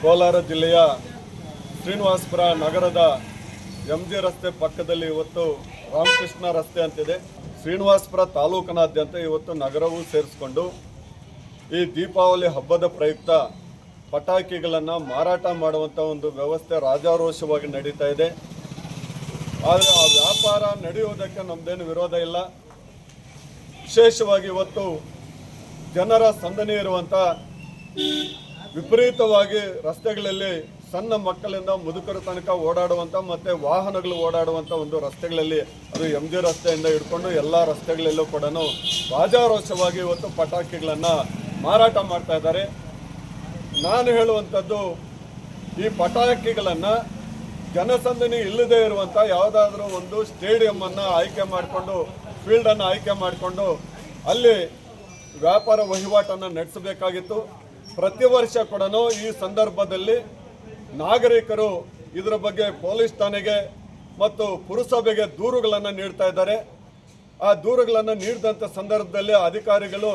ಕೋಲಾರ ಜಿಲ್ಲೆಯ ಶ್ರೀನಿವಾಸಪುರ ನಗರದ M G ರಸ್ತೆ ಪಕ್ಕದಲ್ಲಿ ಇವತ್ತು ರಾಮಕೃಷ್ಣ ರಸ್ತೆ ಅಂತಿದೆ. ಶ್ರೀನಿವಾಸಪುರ ತಾಲೂಕಿನಾದ್ಯಂತ ಇವತ್ತು ನಗರವೂ ಸೇರಿಸ್ಕೊಂಡು ಈ ದೀಪಾವಳಿ ಹಬ್ಬದ ಪ್ರಯುಕ್ತ ಪಟಾಕಿಗಳನ್ನು ಮಾರಾಟ ಮಾಡುವಂಥ ಒಂದು ವ್ಯವಸ್ಥೆ ರಾಜಾರೋಷವಾಗಿ ನಡೀತಾ ಇದೆ. ಆದರೆ ಆ ವ್ಯಾಪಾರ ನಡೆಯುವುದಕ್ಕೆ ನಮ್ಮದೇನು ವಿರೋಧ ಇಲ್ಲ. ವಿಶೇಷವಾಗಿ ಇವತ್ತು ಜನರ ಸಂದನೆ ಇರುವಂಥ ವಿಪರೀತವಾಗಿ ರಸ್ತೆಗಳಲ್ಲಿ ಸಣ್ಣ ಮಕ್ಕಳಿಂದ ಮುದುಕರ ತನಕ ಓಡಾಡುವಂಥ ಮತ್ತು ವಾಹನಗಳು ಓಡಾಡುವಂಥ ಒಂದು ರಸ್ತೆಗಳಲ್ಲಿ ಅದು ಎಂ ಜಿ ರಸ್ತೆಯಿಂದ ಹಿಡ್ಕೊಂಡು ಎಲ್ಲ ರಸ್ತೆಗಳಲ್ಲೂ ಕೂಡ ರಾಜಾರೋಷವಾಗಿ ಇವತ್ತು ಪಟಾಕಿಗಳನ್ನು ಮಾರಾಟ ಮಾಡ್ತಾ ಇದ್ದಾರೆ. ನಾನು ಹೇಳುವಂಥದ್ದು, ಈ ಪಟಾಕಿಗಳನ್ನು ಜನಸಂದಣಿ ಇಲ್ಲದೆ ಇರುವಂಥ ಯಾವುದಾದ್ರೂ ಒಂದು ಸ್ಟೇಡಿಯಮ್ಮನ್ನು ಆಯ್ಕೆ ಮಾಡಿಕೊಂಡು ಫೀಲ್ಡನ್ನು ಆಯ್ಕೆ ಮಾಡಿಕೊಂಡು ಅಲ್ಲಿ ವ್ಯಾಪಾರ ವಹಿವಾಟನ್ನು ನಡೆಸಬೇಕಾಗಿತ್ತು. ಪ್ರತಿ ವರ್ಷ ಕೂಡ ಈ ಸಂದರ್ಭದಲ್ಲಿ ನಾಗರಿಕರು ಇದರ ಬಗ್ಗೆ ಪೊಲೀಸ್ ಠಾಣೆಗೆ ಮತ್ತು ಪುರಸಭೆಗೆ ದೂರುಗಳನ್ನು ನೀಡ್ತಾ ಇದ್ದಾರೆ. ಆ ದೂರುಗಳನ್ನು ನೀಡಿದಂಥ ಸಂದರ್ಭದಲ್ಲಿ ಅಧಿಕಾರಿಗಳು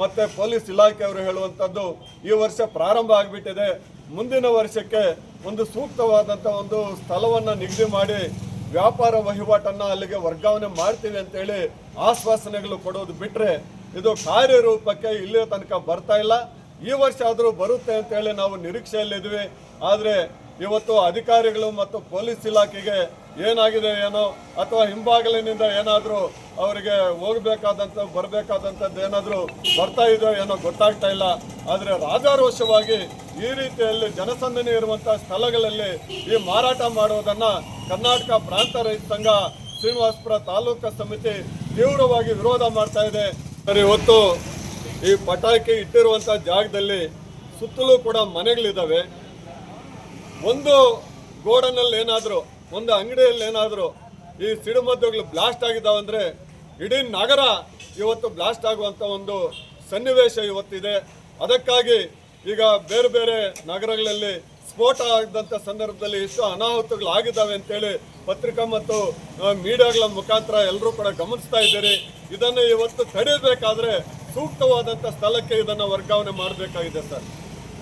ಮತ್ತು ಪೊಲೀಸ್ ಇಲಾಖೆಯವರು ಹೇಳುವಂಥದ್ದು ಈ ವರ್ಷ ಪ್ರಾರಂಭ ಆಗಿಬಿಟ್ಟಿದೆ. ಮುಂದಿನ ವರ್ಷಕ್ಕೆ ಒಂದು ಸೂಕ್ತವಾದಂಥ ಒಂದು ಸ್ಥಳವನ್ನು ನಿಗದಿ ಮಾಡಿ ವ್ಯಾಪಾರ ವಹಿವಾಟನ್ನು ಅಲ್ಲಿಗೆ ವರ್ಗಾವಣೆ ಮಾಡ್ತೀವಿ ಅಂತೇಳಿ ಆಶ್ವಾಸನೆಗಳು ಕೊಡೋದು ಬಿಟ್ಟರೆ ಇದು ಕಾರ್ಯರೂಪಕ್ಕೆ ಇಲ್ಲಿಯ ತನಕ ಬರ್ತಾ ಇಲ್ಲ. ಈ ವರ್ಷ ಆದರೂ ಬರುತ್ತೆ ಅಂತೇಳಿ ನಾವು ನಿರೀಕ್ಷೆಯಲ್ಲಿದ್ವಿ. ಆದರೆ ಇವತ್ತು ಅಧಿಕಾರಿಗಳು ಮತ್ತು ಪೊಲೀಸ್ ಇಲಾಖೆಗೆ ಏನಾಗಿದೆ, ಏನೋ, ಅಥವಾ ಹಿಂಬಾಗಿಲಿನಿಂದ ಏನಾದರೂ ಅವರಿಗೆ ಹೋಗಬೇಕಾದಂಥ ಬರಬೇಕಾದಂಥದ್ದು ಏನಾದರೂ ಬರ್ತಾ ಇದೆಯೋ ಏನೋ ಗೊತ್ತಾಗ್ತಾ ಇಲ್ಲ. ಆದರೆ ರಾಜಾರೋಷವಾಗಿ ಈ ರೀತಿಯಲ್ಲಿ ಜನಸಂದಣಿ ಇರುವಂಥ ಸ್ಥಳಗಳಲ್ಲಿ ಈ ಮಾರಾಟ ಮಾಡುವುದನ್ನು ಕರ್ನಾಟಕ ಪ್ರಾಂತ ರೈತ ಸಂಘ ಶ್ರೀನಿವಾಸಪುರ ತಾಲೂಕು ಸಮಿತಿ ತೀವ್ರವಾಗಿ ವಿರೋಧ ಮಾಡ್ತಾ ಇದೆ. ಸರಿ, ಇವತ್ತು ಈ ಪಟಾಕಿ ಇಟ್ಟಿರುವಂಥ ಜಾಗದಲ್ಲಿ ಸುತ್ತಲೂ ಕೂಡ ಮನೆಗಳಿದ್ದಾವೆ. ಒಂದು ಗೋಡನಲ್ಲಿ ಏನಾದರೂ, ಒಂದು ಅಂಗಡಿಯಲ್ಲಿ ಏನಾದರೂ ಈ ಸಿಡಿಮದ್ದುಗಳು ಬ್ಲಾಸ್ಟ್ ಆಗಿದ್ದಾವಂದ್ರೆ ಇಡೀ ನಗರ ಇವತ್ತು ಬ್ಲಾಸ್ಟ್ ಆಗುವಂಥ ಒಂದು ಸನ್ನಿವೇಶ ಇವತ್ತಿದೆ. ಅದಕ್ಕಾಗಿ ಈಗ ಬೇರೆ ಬೇರೆ ನಗರಗಳಲ್ಲಿ ಸ್ಫೋಟ ಆಗಿದಂಥ ಸಂದರ್ಭದಲ್ಲಿ ಎಷ್ಟು ಅನಾಹುತಗಳು ಆಗಿದ್ದಾವೆ ಅಂತೇಳಿ ಪತ್ರಿಕಾ ಮತ್ತು ಮೀಡಿಯಾಗಳ ಮುಖಾಂತರ ಎಲ್ಲರೂ ಕೂಡ ಗಮನಿಸ್ತಾ ಇದ್ದೀರಿ. ಇದನ್ನು ಇವತ್ತು ತಡೆಯಬೇಕಾದ್ರೆ ಸೂಕ್ತವಾದಂಥ ಸ್ಥಳಕ್ಕೆ ಇದನ್ನು ವರ್ಗಾವಣೆ ಮಾಡಬೇಕಾಗಿದೆ ಸರ್.